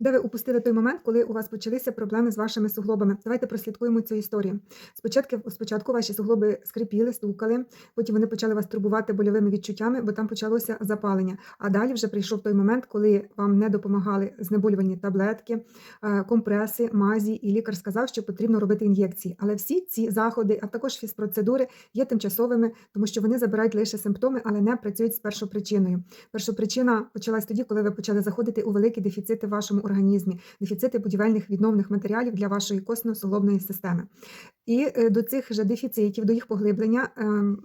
Де ви упустили той момент, коли у вас почалися проблеми з вашими суглобами? Давайте прослідкуємо цю історію. Спочатку, спочатку ваші суглоби скрипіли, стукали, потім вони почали вас турбувати больовими відчуттями, бо там почалося запалення. А далі вже прийшов той момент, коли вам не допомагали знеболювальні таблетки, е, компреси, мазі, і лікар сказав, що потрібно робити ін'єкції. Але всі ці заходи, а також фізпроцедури є тимчасовими, тому що вони забирають лише симптоми, але не працюють з першопричиною. Першопричина почалась тоді, коли ви почали заходити у великі дефіцити в вашому організмі, дефіцити будівельних відновних матеріалів для вашої костно-солобної системи. І е, до цих же дефіцитів, до їх поглиблення е,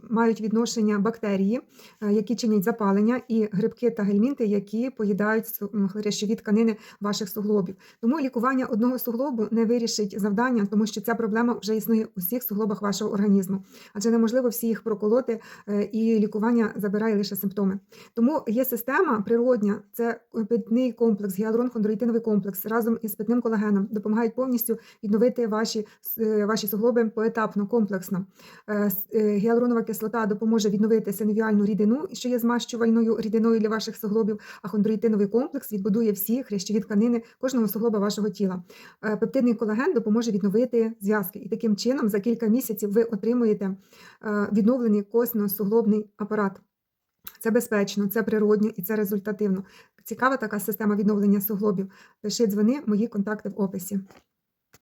мають відношення бактерії, е, які чинять запалення, і грибки та гельмінти, які поїдають м, хрящові тканини ваших суглобів. Тому лікування одного суглобу не вирішить завдання, тому що ця проблема вже існує у всіх суглобах вашого організму. Адже неможливо всі їх проколоти, і лікування забирає лише симптоми. Тому є система природня, це питний комплекс, гіалурон-хондроїтиновий комплекс разом із питним колагеном допомагають повністю відновити ваші, ваші суглоби поетапно, комплексно. Е, е, Гіалуронова кислота допоможе відновити синовіальну рідину, що є змащувальною рідиною для ваших суглобів, а хондроїтиновий комплекс відбудує всі хрящові тканини кожного суглоба вашого тіла. Е, Пептидний колаген допоможе відновити зв'язки. І таким чином за кілька місяців ви отримуєте відновлений косно-суглобний апарат. Це безпечно, це природньо і це результативно. Цікава така система відновлення суглобів. Пиши дзвони, мої контакти в описі.